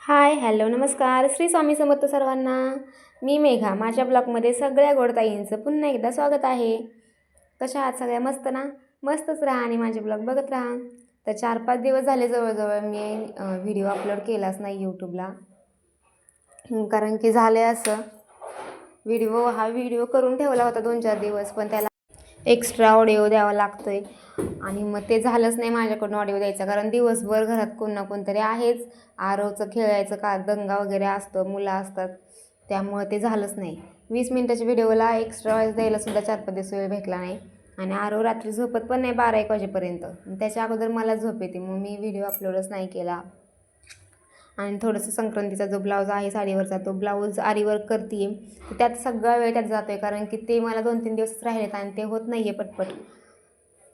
Hi hello नमस्कार. श्री स्वामी समर्थ सर्वांना. मी मेघा. माझ्या ब्लॉगमध्ये सगळ्या गोडताईंचं पुन्हा एकदा स्वागत आहे. कशा आहात सगळ्या? मस्त ना? मस्तच राहा आणि माझे ब्लॉग बघत राहा. तर चार पाच दिवस झाले जवळजवळ मी व्हिडिओ अपलोड केलाच नाही यूट्यूबला कारण की झाले असं. व्हिडिओ हा व्हिडिओ करून ठेवला होता दोन चार दिवस पण त्याला एक्स्ट्रा ऑडिओ द्यावा लागतो आहे आणि मग ते झालंच नाही माझ्याकडून ऑडिओ द्यायचा कारण दिवसभर घरात कोण ना कोणतरी आहेच. आरोचं खेळायचं का दंगा वगैरे असतो मुलं असतात. त्यामुळं ते झालंच नाही. वीस मिनटाच्या व्हिडिओला एक्स्ट्रा वॉइस द्यायला सुद्धा चार पाच दिवस वेळ भेटला नाही. आणि आरो रात्री झोपत पण नाही बारा एक वाजेपर्यंत. त्याच्या अगोदर मला झोप येते मग मी व्हिडिओ अपलोडच नाही केला. आणि थोडंसं संक्रांतीचा जो ब्लाऊज आहे साडीवरचा तो ब्लाऊज आरीवर करते त्यात सगळा वेळ त्यात जातो आहे कारण की ते मला दोन तीन दिवस राहिलेत आणि ते होत नाही आहे पटपट.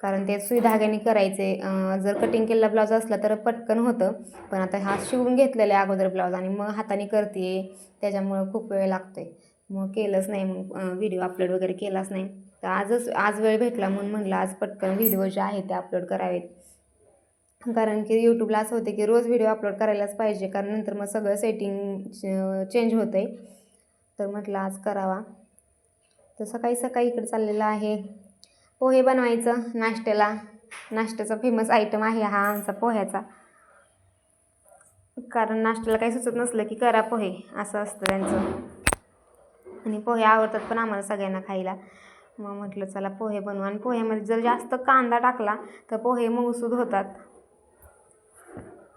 कारण ते सुई धाग्याने करायचे. जर कटिंग केलेला ब्लाऊज असला तर पटकन होतं. पण आता हा शिवून घेतलेला आहे अगोदर ब्लाऊज आणि मग हाताने करते त्याच्यामुळं खूप वेळ लागतो आहे मग केलंच नाही मग व्हिडिओ अपलोड वगैरे केलाच नाही. तर आजच आज वेळ भेटला म्हणून म्हटलं आज पटकन व्हिडिओ जे आहेत ते अपलोड करावेत. कारण की यूट्यूबला असं होते की रोज व्हिडिओ अपलोड करायलाच पाहिजे कारण नंतर मग सगळं सेटिंग चेंज होतं आहे तर म्हटलं आज करावा. तर सकाळी सकाळी इकडे चाललेलं आहे. पोहे बनवायचं नाश्त्याला. नाश्त्याचा फेमस आयटम आहे हा आमचा पोह्याचा. कारण नाश्त्याला काही सुचत नसलं की करा पोहे असं असतं त्यांचं. आणि पोहे आवडतात पण आम्हाला सगळ्यांना खायला. मग म्हटलं चला पोहे बनवू. आणि पोह्यामध्ये जर जास्त कांदा टाकला तर पोहे मऊसूद होतात.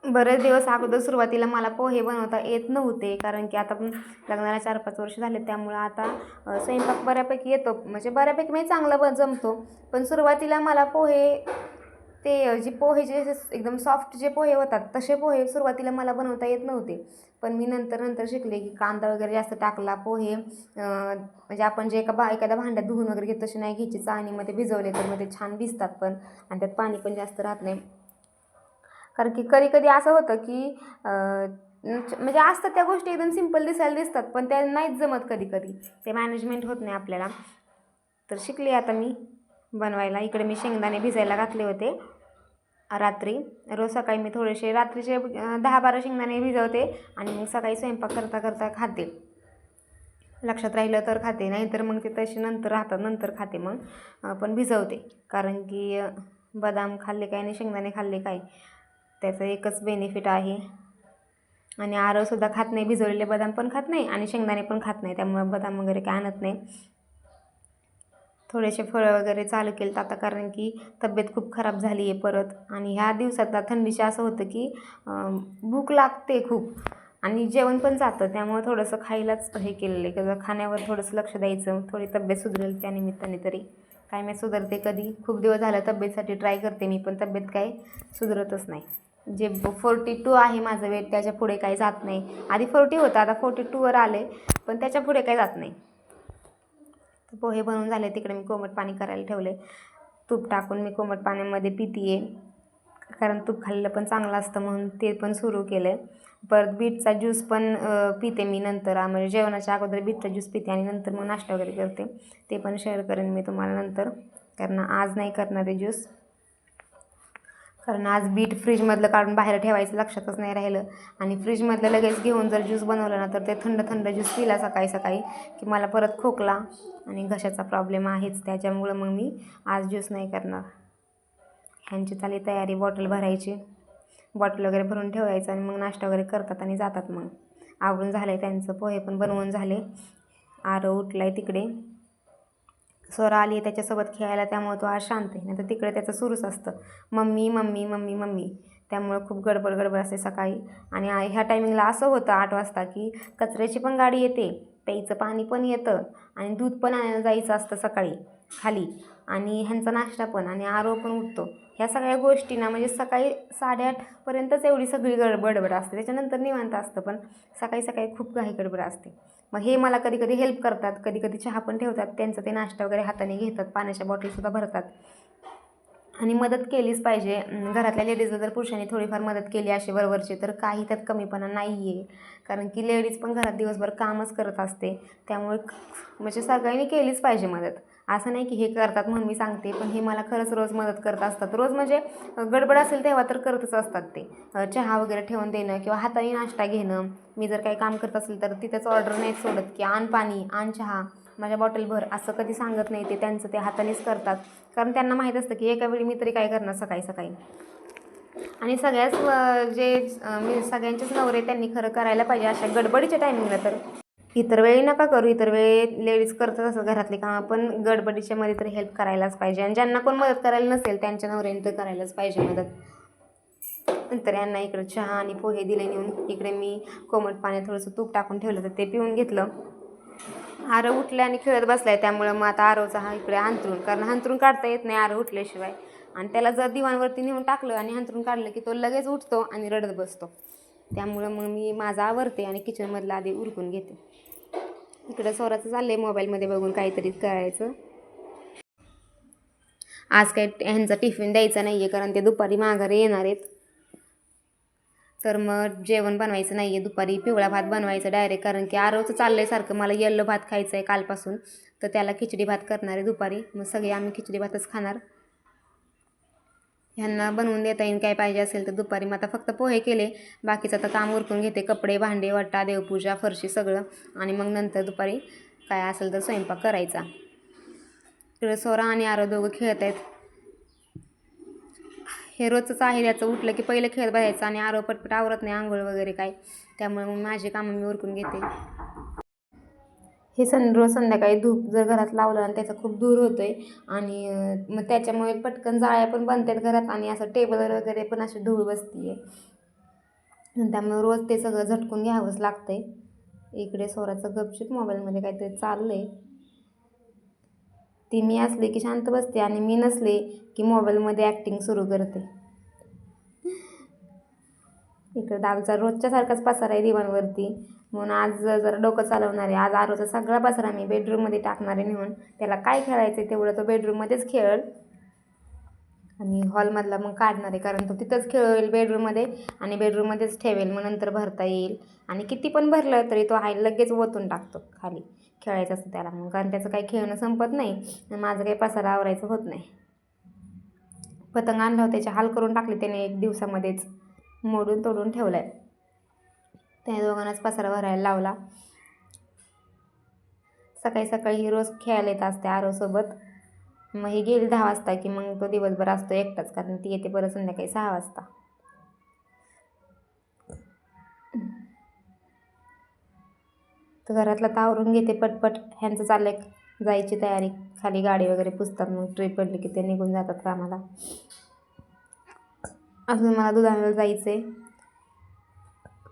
बरेच दिवस अगोदर सुरुवातीला मला पोहे बनवता येत नव्हते कारण की आता पण लग्नाला चार पाच वर्ष झाले त्यामुळं आता स्वयंपाक बऱ्यापैकी येतो. म्हणजे बऱ्यापैकी मी चांगला पण जमतो. पण सुरुवातीला मला पोहे ते जे पोहे जे एकदम सॉफ्ट जे पोहे होतात तसे पोहे सुरुवातीला मला बनवता येत नव्हते. पण मी नंतर नंतर शिकले की कांदा वगैरे जास्त टाकला पोहे म्हणजे आपण जे एका बा एखाद्या भांड्यात धुवून वगैरे घेत तसे नाही घ्यायची. चाळणीमध्ये भिजवले तर मग ते छान भिजतात पण आणि त्यात पाणी पण जास्त राहत नाही. कारण की कधी कधी असं होतं की म्हणजे असतात त्या गोष्टी एकदम सिंपल दिसायला दिसतात पण त्या नाहीच जमत कधी कधी. ते मॅनेजमेंट होत नाही आपल्याला. तर शिकली आता मी बनवायला. इकडे मी शेंगदाणे भिजायला घातले होते रात्री. रोज सकाळी मी थोडेसे रात्रीचे दहा बारा शेंगदाणे भिजवते आणि मग सकाळी स्वयंपाक करता करता खाते. लक्षात राहिलं तर खाते नाहीतर मग ते तसे नंतर राहतात नंतर खाते मग. पण भिजवते. कारण की बदाम खाल्ले काय आणि शेंगदाणे खाल्ले काय. त्याचं एकच बेनिफिट आहे. आणि आरवसुद्धा खात नाही भिजवलेले बदाम पण खात नाही आणि शेंगदाणे पण खात नाही. त्यामुळं बदाम वगैरे काय आणत नाही. थोडेसे फळं वगैरे चालू केलं आता कारण की तब्येत खूप खराब झाली आहे परत. आणि ह्या दिवसात थंडीचे असं होतं की भूक लागते खूप. आणि जेवण पण जातं. त्यामुळे थोडंसं खायलाच हे केलेलं आहे. कसं खाण्यावर थोडंसं लक्ष द्यायचं थोडी तब्येत सुधरेल त्या निमित्ताने तरी. काय मी सुधारते कधी? खूप दिवस झालं तब्येतीसाठी ट्राय करते मी पण तब्येत काय सुधरतच नाही. जे फोर्टी टू आहे माझं वेट त्याच्या पुढे काही जात नाही. आधी फोर्टी होतं आता फोर्टी टूवर आले पण त्याच्या पुढे काही जात नाही. पोहे बनवून झाले तिकडे मी कोमट पाणी करायला ठेवले. तूप टाकून मी कोमट पाण्यामध्ये पितीये. कारण तूप खाल्लं पण चांगलं असतं म्हणून ते पण सुरू केलं आहे परत बीटचा ज्यूस पण पिते मी नंतर. म्हणजे जेवणाच्या अगोदर बीटचा ज्यूस पिते आणि नंतर मग नाश्ता वगैरे करते. ते पण शेअर करेन मी तुम्हाला नंतर. कारण आज नाही करणार आहे ज्यूस कारण आज बीट फ्रीजमधलं काढून बाहेर ठेवायचं लक्षातच नाही राहिलं. आणि फ्रीजमधलं लगेच घेऊन जर ज्यूस बनवलं ना तर ते थंड थंड ज्यूस पिला सकाळी सकाळी की मला परत खोकला आणि घशाचा प्रॉब्लेम आहेच. त्याच्यामुळं मग मी आज ज्यूस नाही करणार. ह्यांची चाली तयारी बॉटल भरायची. बॉटल वगैरे भरून ठेवायचं आणि मग नाश्ता वगैरे करतात आणि जातात मग. आवरून झालं आहे त्यांचं पोहे पण बनवून झाले. आरव उठला आहे तिकडे. सर आली त्याच्यासोबत खेळायला त्यामुळे तो आज शांत आहे. नाही तर तिकडे त्याचं सुरूच असतं. Mummy mummy mummy mummy. त्यामुळं खूप गडबड गडबड असते सकाळी. आणि ह्या टायमिंगला असं होतं आठ वाजता की कचऱ्याची पण गाडी येते प्यायचं पाणी पण येतं आणि दूध पण आणायला जायचं असतं सकाळी खाली. आणि ह्यांचा नाश्ता पण आणि आरो पण उठतो. ह्या सगळ्या गोष्टींना म्हणजे सकाळी साडेआठपर्यंतच एवढी सगळी गडबडबड असते. त्याच्यानंतर निवांत असतं पण सकाळी सकाळी खूप काही गडबड असते. मग हे मला कधी कधी हेल्प करतात. कधी कधी चहा पण ठेवतात. त्यांचं ते नाश्ता वगैरे हाताने घेतात. पाण्याच्या बॉटलसुद्धा भरतात. आणि मदत केलीच पाहिजे. घरातल्या लेडीजला जर पुरुषांनी थोडीफार मदत केली अशी वरवरची तर काही त्यात कमीपणा नाही आहे कारण की लेडीज पण घरात दिवसभर कामच करत असते. त्यामुळे म्हणजे सगळ्यांनी केलीच पाहिजे मदत. असं नाही की हे करतात म्हणून मी सांगते पण हे मला खरंच रोज मदत करत असतात. रोज म्हणजे गडबड असेल तेव्हा तर करतच असतात ते. चहा वगैरे ठेवून देणं किंवा हाताने नाश्ता घेणं. मी जर काही काम करत असेल तर तिथंच ऑर्डर नाही सोडत की आण पाणी आण चहा माझ्या बॉटलभर असं कधी सांगत नाही ते त्यांचं ते हातानेच करतात. कारण त्यांना माहीत असतं की एका वेळी मी तरी काय करणार सकाळी सकाळी. आणि सगळ्याच जे मी सगळ्यांचेच नवरे त्यांनी खरं करायला पाहिजे अशा गडबडीच्या टायमिंगला तर. इतर वेळी नका करू इतर वेळी लेडीज करतात असं घरातले कामं. पण गडबडीच्या मध्ये तर हेल्प करायलाच पाहिजे आणि ज्यांना कोण मदत करायला नसेल त्यांच्या नवऱ्याने तर करायलाच पाहिजे मदत. नंतर यांना इकडं चहा आणि पोहे दिले नेऊन इकडे मी कोमट पाण्यात थोडंसं तूप टाकून ठेवलं तर ते पिऊन घेतलं. आरव उठले आणि खेळत बसलाय त्यामुळं मग आता आरवचा हा इकडे अंतरून कारण अंतरून काढता येत नाही आरव उठल्याशिवाय. आणि त्याला जर दिवाणवरती नेऊन टाकलं आणि अंतरून काढलं की तो लगेच उठतो आणि रडत बसतो. त्यामुळं मग मी माझा आवरते आणि किचनमधला आधी उरकून घेते. इकडं स्वराचं आहे मोबाईलमध्ये बघून काहीतरी करायचं. आज काही ह्यांचा टिफिन द्यायचा नाही आहे कारण ते दुपारी माघारी येणार आहेत. तर मग जेवण बनवायचं नाही आहे दुपारी पिवळा भात बनवायचं डायरेक्ट कारण की आरवचं चाललं आहे सारखं मला येल्लो भात खायचं आहे कालपासून. तर त्याला खिचडी भात करणार आहे दुपारी. मग सगळे आम्ही खिचडी भातच खाणार. ह्यांना बनवून देता येईल. काय पाहिजे असेल तर दुपारी मग आता फक्त पोहे केले. बाकीचं आता काम उरकून घेते. कपडे भांडे वट्टा देवपूजा फरशी सगळं. आणि मग नंतर दुपारी काय असेल तर स्वयंपाक करायचा. इकडे सोरा आणि आरो दोघं खेळत आहेत. हे रोजच आहे. त्याचं उठलं की पहिलं खेळत बसायचं आणि आरो पटपट आवरत नाही. आंघोळ वगैरे काय. त्यामुळे मग माझी कामं मी उरकून घेते. हे सं रोज संध्याकाळी धूप जर घरात लावलं आणि त्याचा खूप दूर होतो आहे आणि मग त्याच्यामुळे पटकन जाळ्या पण बनतात घरात आणि असं टेबल वगैरे पण अशी धूळ बसती आहे त्यामुळे रोज ते सगळं झटकून घ्यावंच लागतं आहे इकडे सोराचं गपशूप मोबाईलमध्ये काहीतरी चाललं आहे ती मी असले की शांत बसते आणि मी नसले की मोबाईलमध्ये ॲक्टिंग सुरू करते. इकडं दादूचा रोजच्या सारखाच पसारा आहे दिवाणवरती. म्हणून आज जरा डोकं चालवणार आहे. आज आरोचा सगळा पसारा मी बेडरूममध्ये टाकणार आहे नेऊन. त्याला काय खेळायचं आहे तेवढं तो बेडरूममध्येच खेळेल. आणि हॉलमधला मग काढणार आहे कारण तो तिथंच खेळेल बेडरूममध्ये आणि बेडरूममध्येच ठेवेल मग नंतर भरता येईल. आणि किती पण भरलं तरी तो आहे लगेच ओतून टाकतो खाली. खेळायचं असतं त्याला मग कारण त्याचं काही खेळणं संपत नाही आणि माझं काही पसारा आवरायचं होत नाही. पतंग आणला होता त्याचे हाल करून टाकले त्याने एक दिवसामध्येच. मोडून तोडून ठेवला आहे त्या दोघांनाच पसारा भरायला लावला. सकाळी सकाळी ही रोज खेळायला येत असते आरोसोबत मग ही गेली दहा वाजता की मग तो दिवसभर असतो एकटाच कारण ती येते परत संध्याकाळी सहा वाजता. तर घरातला तावरून घेते पटपट. ह्यांचं चाललंय जायची तयारी. खाली गाडी वगैरे पुसतात मग ट्रिप पडली की ते निघून जातात कामाला. अजून मला दुधाण्याला जायचं आहे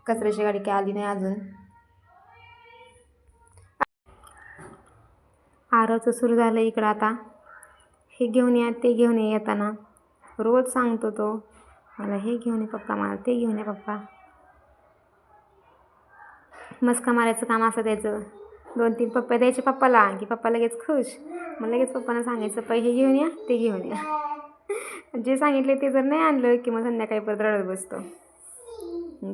कचऱ्याची गाडी काय आली नाही अजून. आरवचं सुरू झालं इकडं आता. हे घेऊन या ते घेऊन या येताना. रोज सांगतो तो मला हे घेऊन ये पप्पा मला ते घेऊन ये पप्पा. मस्का मारायचं काम असं त्याचं. दोन तीन पप्पा द्यायचे पप्पाला की पप्पा लगेच खुश. मग लगेच पप्पांना सांगायचं पै हे घेऊन या ते घेऊन या. जे सांगितले ते जर नाही आणलं की मग संध्याकाळी परत रडत बसतो.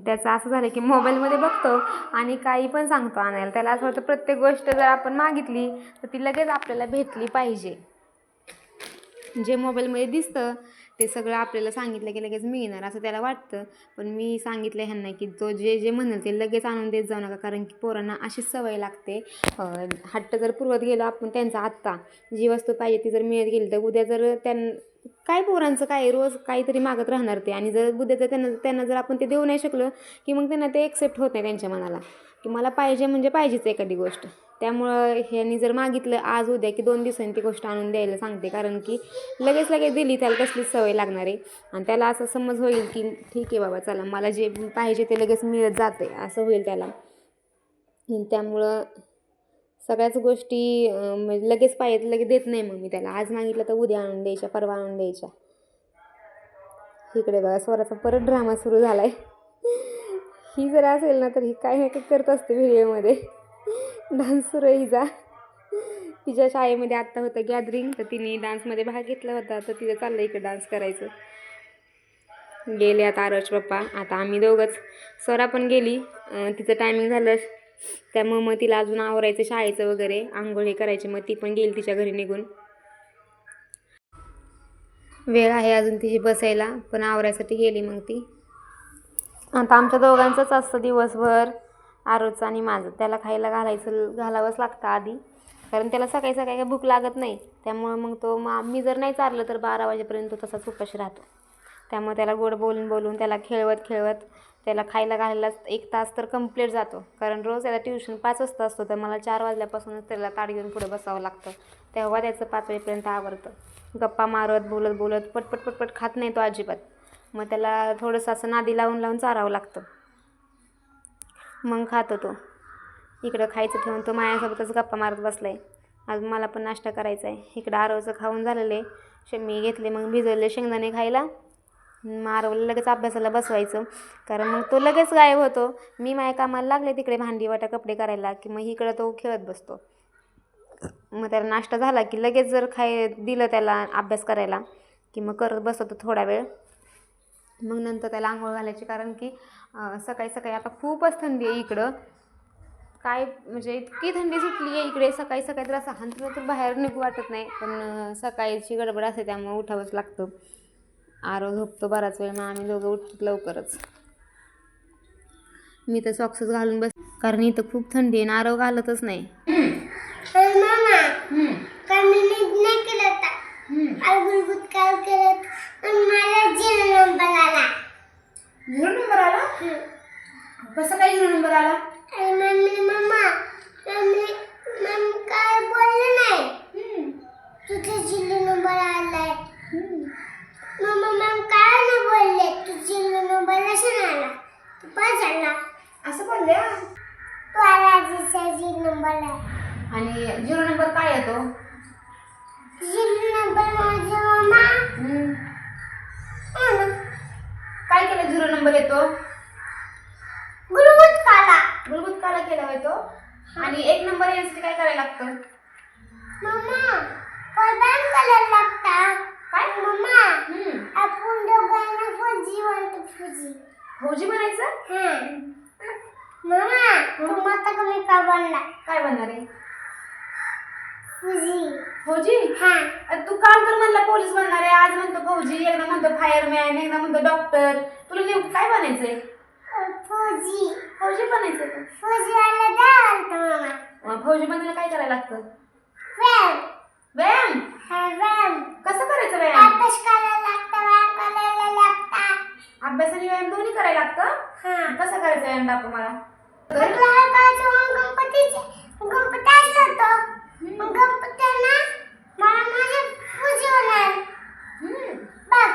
त्याचं असं झालं की मोबाईलमध्ये बघतो आणि काही पण सांगतो आणायला. त्याला असं वाटतं प्रत्येक गोष्ट जर आपण मागितली तर ती लगेच आपल्याला भेटली पाहिजे. जे मोबाईलमध्ये दिसतं ते सगळं आपल्याला सांगितलं की लगेच मिळणार असं त्याला वाटतं. पण मी सांगितलं ह्यांना की जो जे जे म्हणेल ते लगेच आणून देत जाऊ नका कारण की पोरांना अशीच सवय लागते. हट्ट जर पुरवत गेलो आपण त्यांचा आत्ता जी वस्तू पाहिजे ती जर मिळत गेली तर उद्या जर त्यां काय पोरांचं काय रोज काहीतरी मागत राहणार ते. आणि जर उद्या जर त्यांना त्यांना जर आपण ते देऊ नाही शकलो की मग त्यांना ते एक्सेप्ट होत नाही त्यांच्या मनाला. की मला पाहिजे म्हणजे पाहिजेच एखादी गोष्ट. त्यामुळं ह्यांनी जर मागितलं आज उद्या की दोन दिवसांनी ती गोष्ट आणून द्यायला सांगते. कारण की लगेच लगेच दिली त्याला कसलीच सवय लागणार आहे. आणि त्याला असं समज होईल की ठीक आहे बाबा चला मला जे पाहिजे ते लगेच मिळत जाते असं होईल त्याला. आणि त्यामुळं सगळ्याच गोष्टी म्हणजे लगेच पाहिजे लगेच देत नाही मग मी त्याला. आज मागितलं तर उद्या आणून द्यायच्या परवा आणून द्यायच्या. इकडे बघा स्वराचा परत ड्रामा सुरू झाला आहे ही जर असेल ना तर ही काय नाही काय करत असते व्हिडिओमध्ये डान्स सुरू तिच्या शाळेमध्ये आत्ता होतं गॅदरिंग तर तिने डान्समध्ये भाग घेतला होता तर तिथं चाललं इकडं डान्स करायचं. गेले आता आरच पप्पा आता आम्ही दोघंच. स्वरा पण गेली तिचं टायमिंग झालं. त्यामुळं मग तिला अजून आवरायचं शाळेचं वगैरे आंघोळ हे करायची. मग ती पण गेली तिच्या घरी निघून. वेळ आहे अजून तिची बसायला पण आवरायसाठी गेली मग ती. आता आमच्या दोघांचंच असतं दिवसभर. आरोचं आणि माझं. त्याला खायला घालायचं घालावंच लागतं आधी. कारण त्याला सकाळी सकाळी काही भूक लागत नाही. त्यामुळं मग तो मग मी जर नाही चाललं तर बारा वाजेपर्यंत तो तसाच उपाशी राहतो. त्यामुळे त्याला गोड बोलून बोलून त्याला खेळवत खेळवत त्याला खायला घालायला एक तास तर कंप्लीट जातो. कारण रोज त्याला ट्युशन पाच वाजता असतो तर मला चार वाजल्यापासूनच त्याला ताट घेऊन पुढे बसावं लागतं. तेव्हा त्याचं पाच वाजेपर्यंत आवडतं. गप्पा मारत बोलत बोलत पटपट पटपट खात नाही तो अजिबात. मग त्याला थोडंसं असं नादी लावून लावून चारावं लागतं. मग खातो तो. इकडं खायचं ठेवून तो माझ्यासोबतच गप्पा मारत बसलाय. आज मला पण नाश्ता करायचा आहे. इकडं आरवचं खाऊन झालेलं. आहे शे मी घेतले मग भिजवले शेंगदाणे खायला. मग आरवला लगेच अभ्यासाला बसवायचं. कारण मग तो लगेच गायब होतो. मी माझ्या कामाला लागले तिकडे भांडी वाटा कपडे करायला की मग इकडं तो खेळत बसतो. मग त्याला नाश्ता झाला की लगेच जर खाय दिलं त्याला अभ्यास करायला की मग करत बसवतो थोडा वेळ. मग नंतर त्याला आंघोळ घालायची कारण की सकाळी सकाळी आता खूपच थंडी आहे इकडं. काय म्हणजे इतकी थंडी सुटली आहे इकडे सकाळी सकाळी तर असं हंतलं तर बाहेर निघू वाटत नाही पण सकाळची गडबड असते त्यामुळे उठावंच लागतं. आरो झोपतो बराच वेळ मग आम्ही दोघं उठतो लवकरच. मी तर सॉक्सच घालून बस कारण इथं खूप थंडी आहे आरव घालतच नाही. करत झिरो नंबर आला? कसं काय झिरो नंबर आला? मम्मी मम्मा मम्मी मम्मी काय बोलले नाही? तुझा झिरो नंबर आलाय. मम्मा मॅम काय नाही बोलले? तू झिरो नंबर नसून आला? तू पाच आला असं बोलले तू आला जिचा झिरो नंबर आहे आणि झिरो नंबर काय येतो झिरो नंबर माझा मामा ना काय केलं झिरो नंबर येतो? गुरुगुत काला. मूलभूत काला केला होय तो? आणि एक नंबर यायसाठी काय करायला लागतं? मम्मा कलर लागता. काय? मम्मा हम्म. आपण दोघांना फौजी म्हणतो फौजी फौजी बनायचं? हा. मम्मा तू आता कमी का बनला? काय बनणार आहे? फौजी फौजी हा अरे तू काल तर म्हणला पोलीस बनणार आहे आज म्हणतो फौजी एकदा म्हणतो फायरमॅन एकदा म्हणतो डॉक्टर तुला नेमकं काय बनायचंय? फौजी फौजी बनायचंय का? फौजी आला द्या मामा मग फौजी बनायला काय करायला लागतं? व्यायाम. व्यायाम? हा व्यायाम. कसं करायचं व्यायाम? अभ्यास करायला लागता व्यायाम करायला लागता. अभ्यास आणि व्यायाम दोन्ही करायला लागतं? हा. कसं करायचं व्यायाम दाखव मला. आपल्या हरकाचं गणपतीचे गणपती असला होतो मग गणपत्यांना मला माझे फौजी होणार हम्म. बघ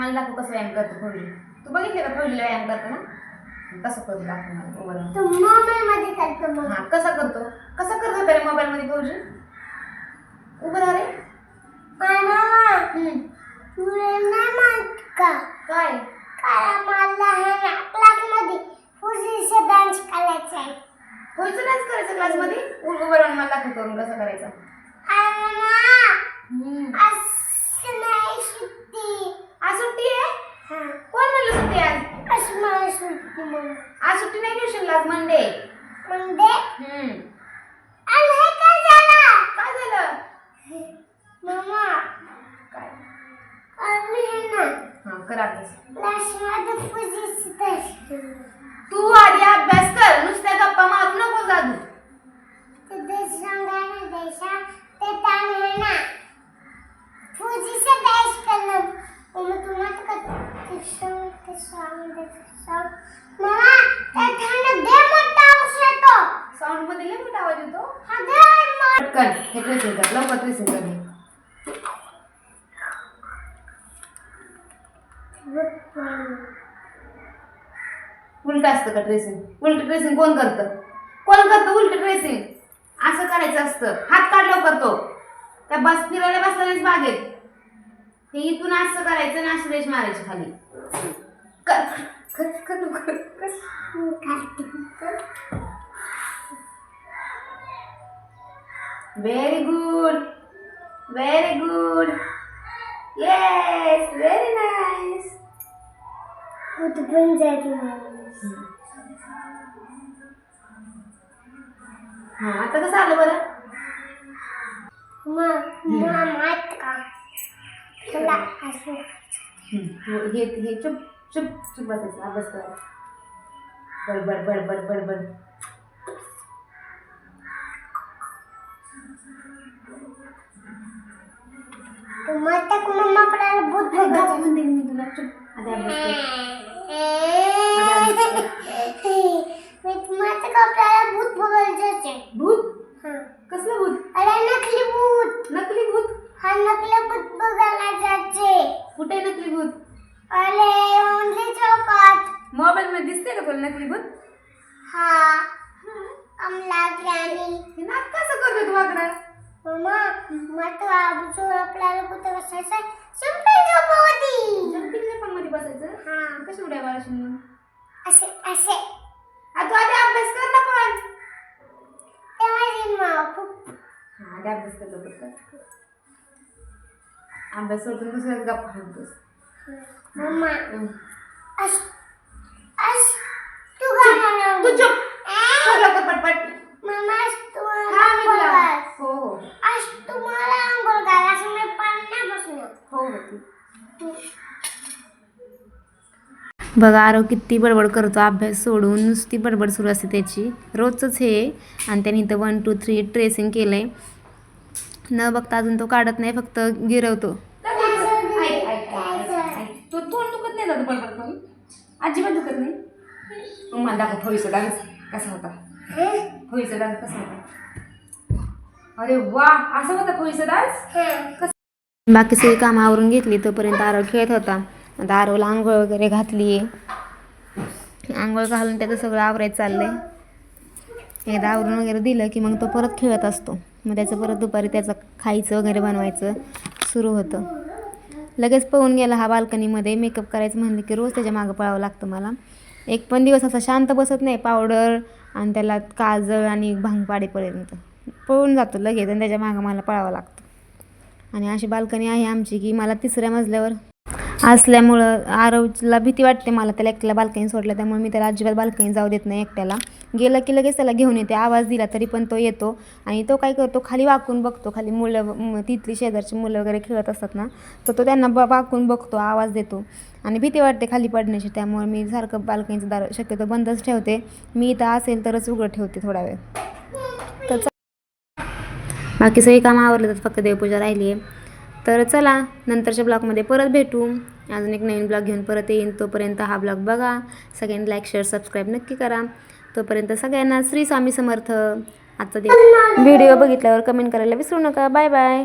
मला दाखव कसं व्यायाम करतो फौजी तू बघितले का फौजीला व्यायाम करताना? कसं करतो दाखव मला मोबाईल करतो मग. हा कसा करतो? कसा करतो तरी मोबाईल मध्ये फौजी उभं राहा रे. मामा हम्म. तुला नाही माहीत का? काय? काय मला हे ना क्लासमध्ये फुजीचा डान्स करायचा आहे फौजीचं डान्स करायचं क्लासमध्ये उभं राहून मला दाखव करून कसं करायचं आणि मामा हम्म. असं नाही सुट्टी आज सुट्टी आहे हा कोण म्हणलं सुट्टी आहे आज असं नाही सुट्टी मग आज सुट्टी नाही ट्युशनला आज मंडे म्हणजे हम्म. पटकन लवकर ड्रेसिंग उलट असतं का ड्रेसिंग उलट ड्रेसिंग कोण करतं कोण करतं उलट ड्रेसिंग असं करायचं असतं हात काढ लवकर तो त्या बस फिरायला बसल्यानेच बागेत हे इथून असं करायचं आणि अशी रेश मारायची खाली कर कर लवकर, कर. Very good very good yes very nice भूत पण जायचं हां आता कसं आलं बरं मग मात का तुला असं हे हे चुप चुप चुप बसायचं अभ्यास कर बडबड बडबड बडबड तू माता को मम्मा पडायला भूत बघायचं म्हणते मी तुला चुप आता आपल्याला भूत बघायला जायचे भूत हा. कसलं भूत? अरे नकली भूत. नकली भूत? हा नकली भूत बघायला जायचे. कुठे नकली भूत? अरे ओनली चौकात. मोबाईल मध्ये दिसते का तुला नकली भूत? हा. आमला ग्रॅनी हे नाक कसं करतो वाकडा मम्मा मग आजून आपल्याला कुठं बसायचं सिंपल झोपवती पण मध्ये बसायचं? हा. कसं उड्या मारायची मग? असे असे. आ, तू आधी अभ्यास कर ना पण. ते माझी माव खूप हा आधी अभ्यास कर लवकर कर. अभ्यास सोडून दुसऱ्याच गप्पा हाणतोस मम्मा. अश अश तू गाणं तू चुप. कर लवकर पटपट मम्मा अश तू हा मी तुला आंघोळ हो हो अश तुम्हाला आंघोळ घाल असं मी पाणी बसणार हो हो तू बघा आरव किती बडबड करतो. अभ्यास सोडून नुसती बडबड सुरू असते त्याची. रोजच हे. आणि त्याने इथं वन टू थ्री ट्रेसिंग केलं आहे न बघता अजून तो काढत नाही फक्त गिरवतो. तू तोंड दुखत नाही दादा बडबड करून? अजिबात दुखत नाही? मग मला दाखव. कसा होता? फळीचा डान्स कसा होता? अरे वा असा होता फळीचा डान्स बाकी सगळी कामं आवरून घेतली तोपर्यंत आरव खेळत होता. आता आरवला आंघोळ वगैरे घातली. आहे आंघोळ घालून त्याचं सगळं आवरायचं चाललं आहे एकदा आवरून वगैरे दिलं की मग तो परत खेळत असतो. मग त्याचं परत दुपारी त्याचं खायचं वगैरे बनवायचं सुरू होतं. लगेच पळून गेला हा बाल्कनीमध्ये. मेकअप करायचं म्हणलं की रोज त्याच्या मागं पळावं लागतं मला. एक पण दिवस असा शांत बसत नाही पावडर आणि त्याला काजळ आणि भांग पाडेपर्यंत पळून जातो लगेच आणि त्याच्या मागं मला पळावं लागतं. आणि अशी बाल्कनी आहे आमची की मला तिसऱ्या मजल्यावर असल्यामुळं आरवला भीती वाटते मला त्याला एकट्याला बाल्कनी सोडलं त्यामुळे मी त्याला अजिबात बाल्कनी जाऊ देत नाही एकट्याला. गेलं की लगेच त्याला घेऊन येते आवाज दिला तरी पण तो येतो आणि तो काय करतो खाली वाकून बघतो खाली मुलं तिथली शेजारची मुलं वगैरे खेळत असतात ना तर तो त्यांना ब वाकून बघतो आवाज देतो आणि भीती वाटते खाली पडण्याची त्यामुळे मी सारखं बाल्कनीचं दार शक्यतो बंदच ठेवते. मी इथं असेल तरच उघडं ठेवते थोडा वेळ. तर बाकी सगळी कामं आवरले तर फक्त देवपूजा राहिली आहे तर चला नंतरच्या ब्लॉगमध्ये परत भेटू. अजून एक नवीन ब्लॉग घेऊन परत येईन. तोपर्यंत हा ब्लॉग बघा. सगळ्यांनी लाईक शेअर सबस्क्राईब नक्की करा. तोपर्यंत सगळ्यांना श्री स्वामी समर्थ. आजचा दिवस व्हिडिओ बघितल्यावर कमेंट करायला विसरू नका. Bye bye